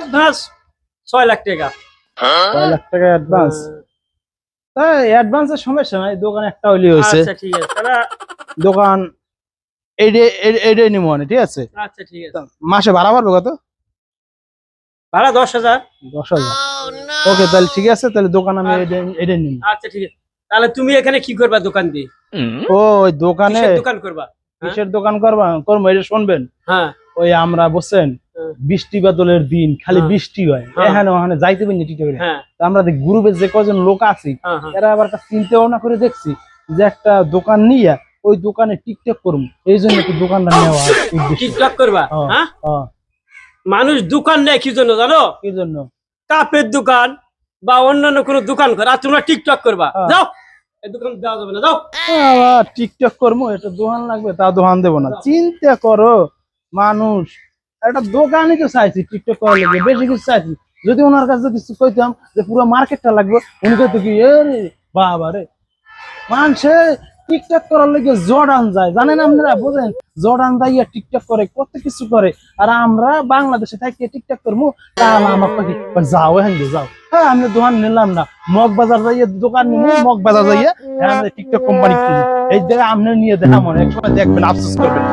Advance ছয় লাখ টাকা। ছয় লাখ টাকা অ্যাডভান্স তাই অ্যাডভান্সের সমস্যা নাই দোকান একটা হইলে হয়েছে। আচ্ছা ঠিক আছে। তাহলে দোকান এইডে এইডে নিমো মানে ঠিক আছে? আচ্ছা ঠিক আছে। মাসে ভাড়া পারবে কত? ভাড়া দশ হাজার। দশ হাজার। ওকে তাহলে ঠিক আছে তাহলে দোকান আমি এইডে নিম আচ্ছা ঠিক আছে। তাহলে তুমি এখানে কি করবা দোকান দিয়ে? ও ওই দোকানে দোকান করবা? কিসের দোকান করবা? করব এটা শুনবেন? হ্যাঁ। ওই আমরা বসছেন। বৃষ্টি বাদলের দিন খালি হ্যাঁ। বৃষ্টি হয়। হ্যাঁ। এখানে ওখানে যাইতে পারি টিকটকে হ্যাঁ। তা আমরা গ্রুপে যে কজন লোক আছি হ্যাঁ হ্যাঁ। এরা আবার একটা চিন্তাও না করে দেখছি যে একটা দোকান নিয়ে ওই দোকানে টিকটক করব। এই জন্য একটু দোকানটা নেওয়া টিকটক করবা? হ্যাঁ। হ্যাঁ? হ্যাঁ, মানুষ দোকান নেয় কি জন্য জানো? কি জন্য? কাপের দোকান বা অন্যান্য কোনো দোকান করে আর তোমরা টিকটক করবা। হ্যাঁ। যাও দোকান দেওয়া যাবে না যাও। টিকটক করব এটা দোকান লাগবে তা দোকান দেবো না। চিন্তা করো মানুষ একটা দোকানই তো চাইছি টিকটক করার লাগে, বেশি কিছু চাইছি যদি ওনার কাছে কিছু কইতাম যে পুরো মার্কেটটা লাগবে, উনি কইতো কি, এ বাবা রে। মানুষে টিকটক করার লাগে জর্ডান যায়। জানেন আপনারা, বুঝেন? জর্ডান যাইয়া টিকটক করে, কত কিছু করে। আর আমরা বাংলাদেশে থাকি টিকটক করব তাহলে আমার পাখি যাও হ্যাঁ যাও। হ্যাঁ আমি দোকান নিলাম না। মগ বাজার যাইয়ে দোকান নিবো মগ বাজার যাইয়ে হ্যাঁ টিকটক কোম্পানি এই জায়গায় আপনি নিয়ে দেখা মনে এক সময় দেখবেন, আফসোস করবেন।